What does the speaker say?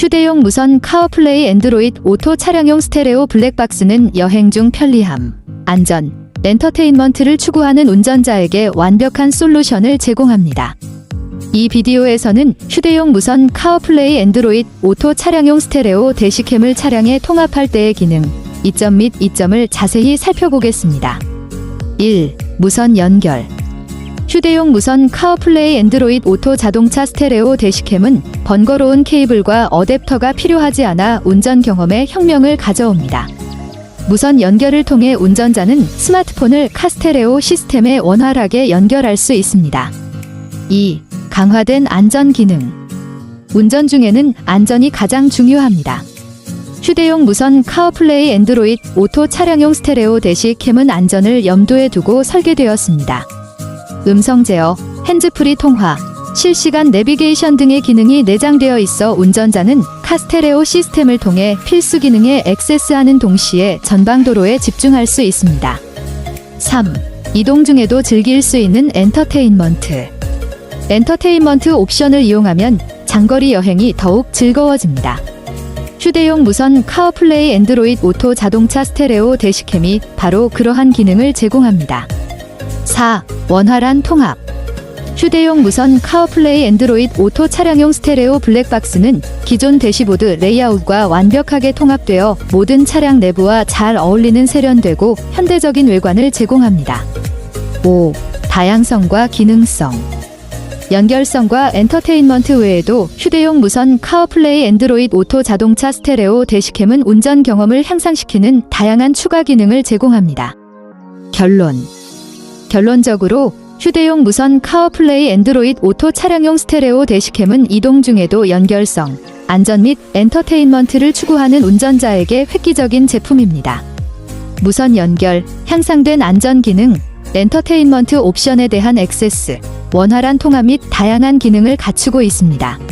휴대용 무선 카어플레이 앤드로이드 오토 차량용 스테레오 블랙박스는 여행 중 편리함, 안전, 엔터테인먼트를 추구하는 운전자에게 완벽한 솔루션을 제공합니다. 이 비디오에서는 휴대용 무선 카어플레이 앤드로이드 오토 차량용 스테레오 대시캠을 차량에 통합할 때의 기능, 이점 및 이점을 자세히 살펴보겠습니다. 1. 무선 연결 휴대용 무선 카어플레이 앤드로이드 오토 자동차 스테레오 대시캠은 번거로운 케이블과 어댑터가 필요하지 않아 운전 경험에 혁명을 가져옵니다. 무선 연결을 통해 운전자는 스마트폰을 카스테레오 시스템에 원활하게 연결할 수 있습니다. 2. 강화된 안전 기능. 운전 중에는 안전이 가장 중요합니다. 휴대용 무선 카어플레이 앤드로이드 오토 차량용 스테레오 대시 캠은 안전을 염두에 두고 설계되었습니다. 음성 제어, 핸즈프리 통화, 실시간 내비게이션 등의 기능이 내장되어 있어 운전자는 카스테레오 시스템을 통해 필수 기능에 액세스하는 동시에 전방도로에 집중할 수 있습니다. 3. 이동 중에도 즐길 수 있는 엔터테인먼트. 엔터테인먼트 옵션을 이용하면 장거리 여행이 더욱 즐거워집니다. 휴대용 무선 카어플레이 앤드로이드 오토 자동차 스테레오 대시캠이 바로 그러한 기능을 제공합니다. 4. 원활한 통합. 휴대용 무선 카어플레이 앤드로이드 오토 차량용 스테레오 블랙박스는 기존 대시보드 레이아웃과 완벽하게 통합되어 모든 차량 내부와 잘 어울리는 세련되고 현대적인 외관을 제공합니다. 5. 다양성과 기능성. 연결성과 엔터테인먼트 외에도 휴대용 무선 카어플레이 앤드로이드 오토 자동차 스테레오 대시캠은 운전 경험을 향상시키는 다양한 추가 기능을 제공합니다. 결론. 결론적으로 휴대용 무선 카어플레이 앤드로이드 오토 차량용 스테레오 대시캠은 이동 중에도 연결성, 안전 및 엔터테인먼트를 추구하는 운전자에게 획기적인 제품입니다. 무선 연결, 향상된 안전 기능, 엔터테인먼트 옵션에 대한 액세스, 원활한 통합 및 다양한 기능을 갖추고 있습니다.